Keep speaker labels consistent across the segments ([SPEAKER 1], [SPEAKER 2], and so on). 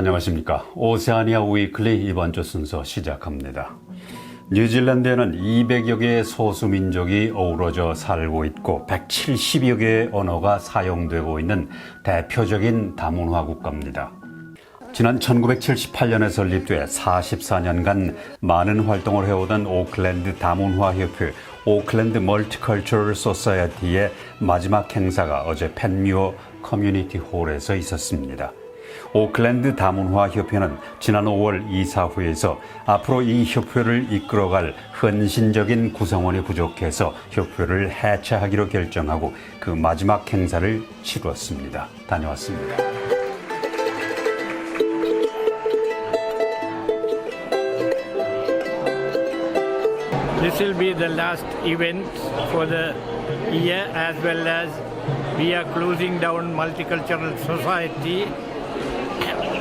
[SPEAKER 1] 안녕하십니까. 오세아니아 위클리 이번 주 순서 시작합니다. 뉴질랜드에는 200여 개의 소수민족이 어우러져 살고 있고 170여 개의 언어가 사용되고 있는 대표적인 다문화 국가입니다. 지난 1978년에 설립돼 44년간 많은 활동을 해오던 오클랜드 다문화 협회 오클랜드 멀티컬처럴 소사이어티의 마지막 행사가 어제 펜뮤어 커뮤니티 홀에서 있었습니다. 오클랜드 다문화 협회는 지난 5월 이사회에서 앞으로 이 협회를 이끌어갈 헌신적인 구성원이 부족해서 협회를 해체하기로 결정하고 그 마지막 행사를 치루었습니다. 다녀왔습니다.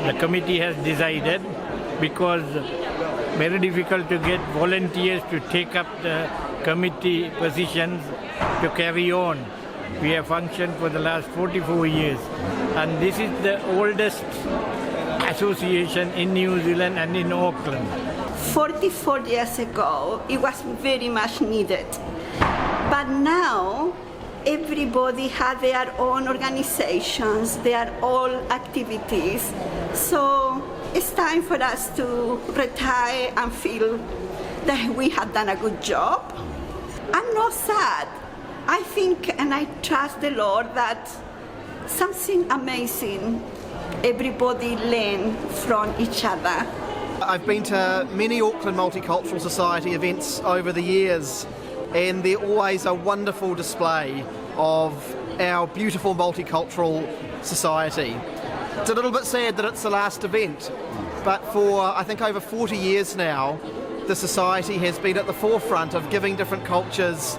[SPEAKER 2] The committee has decided because very difficult to get volunteers to take up the committee positions to carry on. We have functioned for the last 44 years and this is the oldest association in New Zealand and in Auckland.
[SPEAKER 3] 44 years ago, it was very much needed. But now, everybody has their own organizations, their own activities. So it's time for us to retire and feel that we have done a good job. I'm not sad. I think and I trust the Lord that something amazing everybody learn from each other.
[SPEAKER 4] I've been to many Auckland Multicultural Society events over the years, and they're always a wonderful display of our beautiful multicultural society. It's a little bit sad that it's the last event, but for I think over 40 years now, the society has been at the forefront of giving different cultures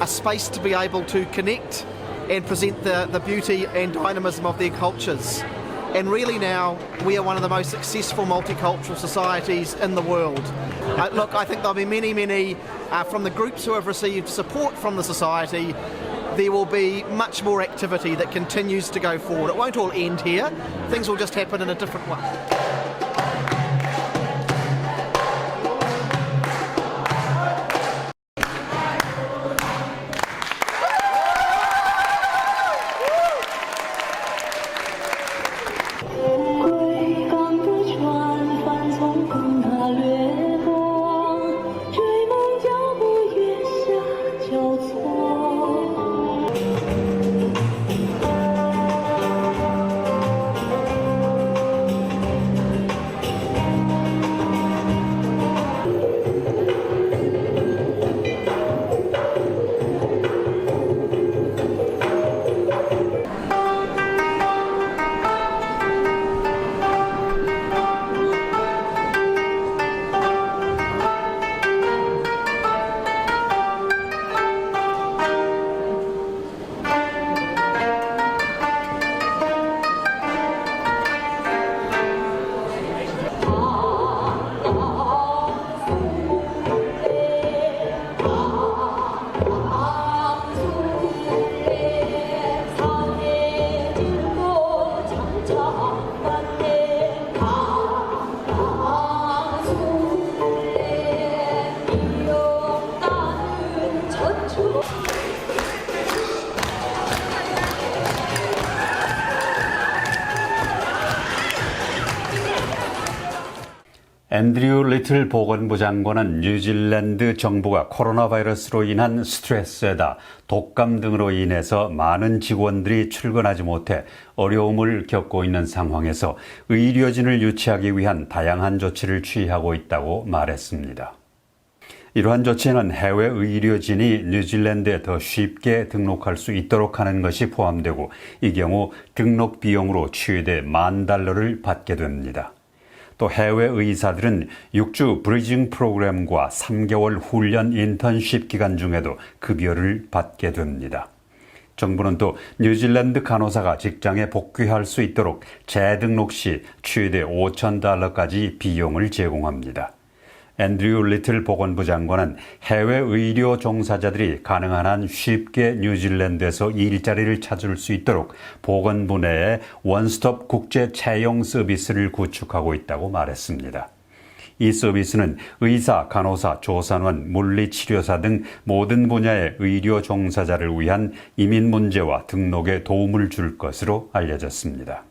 [SPEAKER 4] a space to be able to connect and present the, the beauty and dynamism of their cultures. And really now, we are one of the most successful multicultural societies in the world. Uh, look, I think there'll be many, many uh, from the groups who have received support from the society. There will be much more activity that continues to go forward. It won't all end here. Things will just happen in a different way.
[SPEAKER 1] 앤드류 리틀 보건부 장관은 뉴질랜드 정부가 코로나 바이러스로 인한 스트레스에다 독감 등으로 인해서 많은 직원들이 출근하지 못해 어려움을 겪고 있는 상황에서 의료진을 유치하기 위한 다양한 조치를 취하고 있다고 말했습니다. 이러한 조치에는 해외 의료진이 뉴질랜드에 더 쉽게 등록할 수 있도록 하는 것이 포함되고 이 경우 등록 비용으로 최대 만 달러를 받게 됩니다. 또 해외 의사들은 6주 브리징 프로그램과 3개월 훈련 인턴십 기간 중에도 급여를 받게 됩니다. 정부는 또 뉴질랜드 간호사가 직장에 복귀할 수 있도록 재등록 시 최대 5천 달러까지 비용을 제공합니다. 앤드류 리틀 보건부 장관은 해외 의료 종사자들이 가능한 한 쉽게 뉴질랜드에서 일자리를 찾을 수 있도록 보건부 내에 원스톱 국제 채용 서비스를 구축하고 있다고 말했습니다. 이 서비스는 의사, 간호사, 조산원, 물리치료사 등 모든 분야의 의료 종사자를 위한 이민 문제와 등록에 도움을 줄 것으로 알려졌습니다.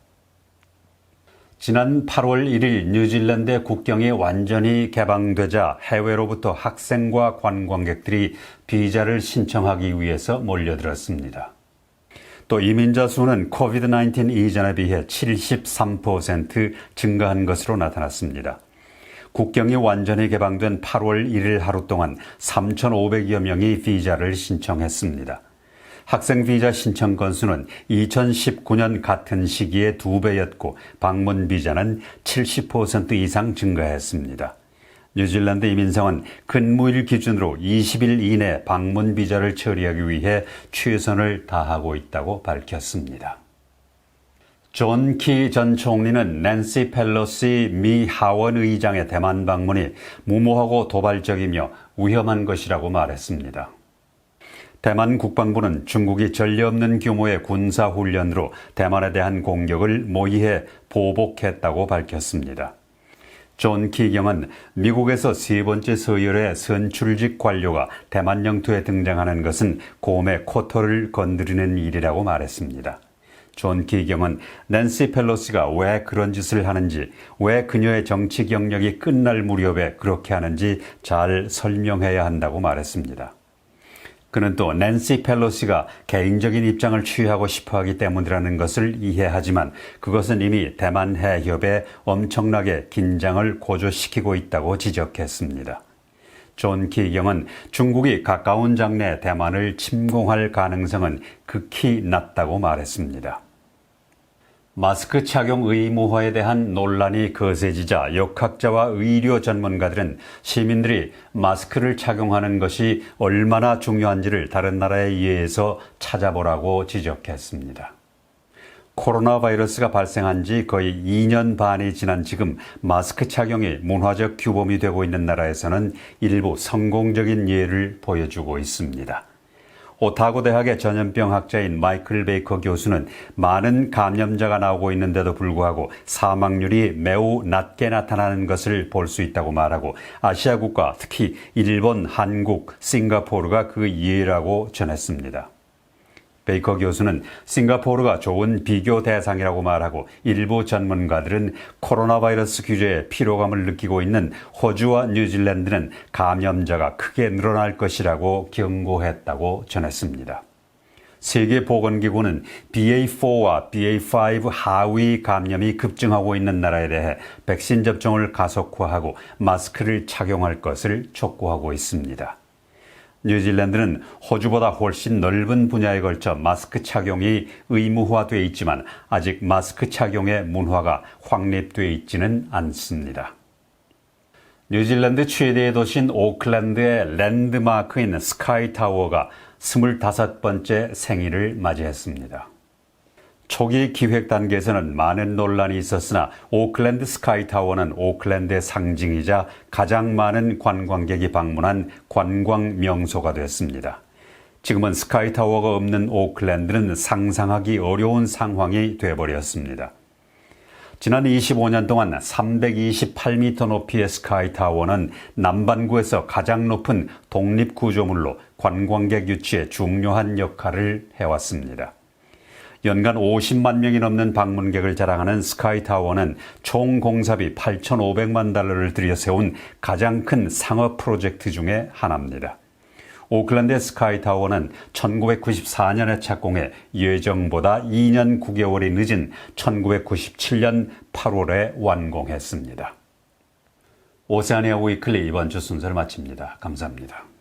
[SPEAKER 1] 지난 8월 1일 뉴질랜드 국경이 완전히 개방되자 해외로부터 학생과 관광객들이 비자를 신청하기 위해서 몰려들었습니다. 또 이민자 수는 코비드-19 이전에 비해 73% 증가한 것으로 나타났습니다. 국경이 완전히 개방된 8월 1일 하루 동안 3,500여 명이 비자를 신청했습니다. 학생 비자 신청 건수는 2019년 같은 시기에 두 배였고 방문 비자는 70% 이상 증가했습니다. 뉴질랜드 이민성은 근무일 기준으로 20일 이내 방문 비자를 처리하기 위해 최선을 다하고 있다고 밝혔습니다. 존 키 전 총리는 낸시 펠로시 미 하원 의장의 대만 방문이 무모하고 도발적이며 위험한 것이라고 말했습니다. 대만 국방부는 중국이 전례 없는 규모의 군사 훈련으로 대만에 대한 공격을 모의해 보복했다고 밝혔습니다. 존 키경은 미국에서 세 번째 서열의 선출직 관료가 대만 영토에 등장하는 것은 곰의 코털을 건드리는 일이라고 말했습니다. 존 키경은 낸시 펠로시가 왜 그런 짓을 하는지, 왜 그녀의 정치 경력이 끝날 무렵에 그렇게 하는지 잘 설명해야 한다고 말했습니다. 그는 또 낸시 펠로시가 개인적인 입장을 취하고 싶어 하기 때문이라는 것을 이해하지만 그것은 이미 대만 해협에 엄청나게 긴장을 고조시키고 있다고 지적했습니다. 존 키경은 중국이 가까운 장래 대만을 침공할 가능성은 극히 낮다고 말했습니다. 마스크 착용 의무화에 대한 논란이 거세지자 역학자와 의료 전문가들은 시민들이 마스크를 착용하는 것이 얼마나 중요한지를 다른 나라에 의해서 찾아보라고 지적했습니다. 코로나 바이러스가 발생한 지 거의 2년 반이 지난 지금 마스크 착용이 문화적 규범이 되고 있는 나라에서는 일부 성공적인 예를 보여주고 있습니다. 오타고 대학의 전염병 학자인 마이클 베이커 교수는 많은 감염자가 나오고 있는데도 불구하고 사망률이 매우 낮게 나타나는 것을 볼 수 있다고 말하고 아시아 국가 특히 일본, 한국, 싱가포르가 그 예라고 전했습니다. 베이커 교수는 싱가포르가 좋은 비교 대상이라고 말하고 일부 전문가들은 코로나 바이러스 규제에 피로감을 느끼고 있는 호주와 뉴질랜드는 감염자가 크게 늘어날 것이라고 경고했다고 전했습니다. 세계보건기구는 BA4와 BA5 하위 감염이 급증하고 있는 나라에 대해 백신 접종을 가속화하고 마스크를 착용할 것을 촉구하고 있습니다. 뉴질랜드는 호주보다 훨씬 넓은 분야에 걸쳐 마스크 착용이 의무화되어 있지만 아직 마스크 착용의 문화가 확립되어 있지는 않습니다. 뉴질랜드 최대의 도시인 오클랜드의 랜드마크인 스카이타워가 25번째 생일을 맞이했습니다. 초기 기획 단계에서는 많은 논란이 있었으나 오클랜드 스카이타워는 오클랜드의 상징이자 가장 많은 관광객이 방문한 관광 명소가 됐습니다. 지금은 스카이타워가 없는 오클랜드는 상상하기 어려운 상황이 되어버렸습니다. 지난 25년 동안 328m 높이의 스카이타워는 남반구에서 가장 높은 독립구조물로 관광객 유치에 중요한 역할을 해왔습니다. 연간 50만 명이 넘는 방문객을 자랑하는 스카이타워는 총 공사비 8,500만 달러를 들여 세운 가장 큰 상업 프로젝트 중의 하나입니다. 오클랜드 스카이타워는 1994년에 착공해 예정보다 2년 9개월이 늦은 1997년 8월에 완공했습니다. 오세아니아 위클리 이번 주 순서를 마칩니다. 감사합니다.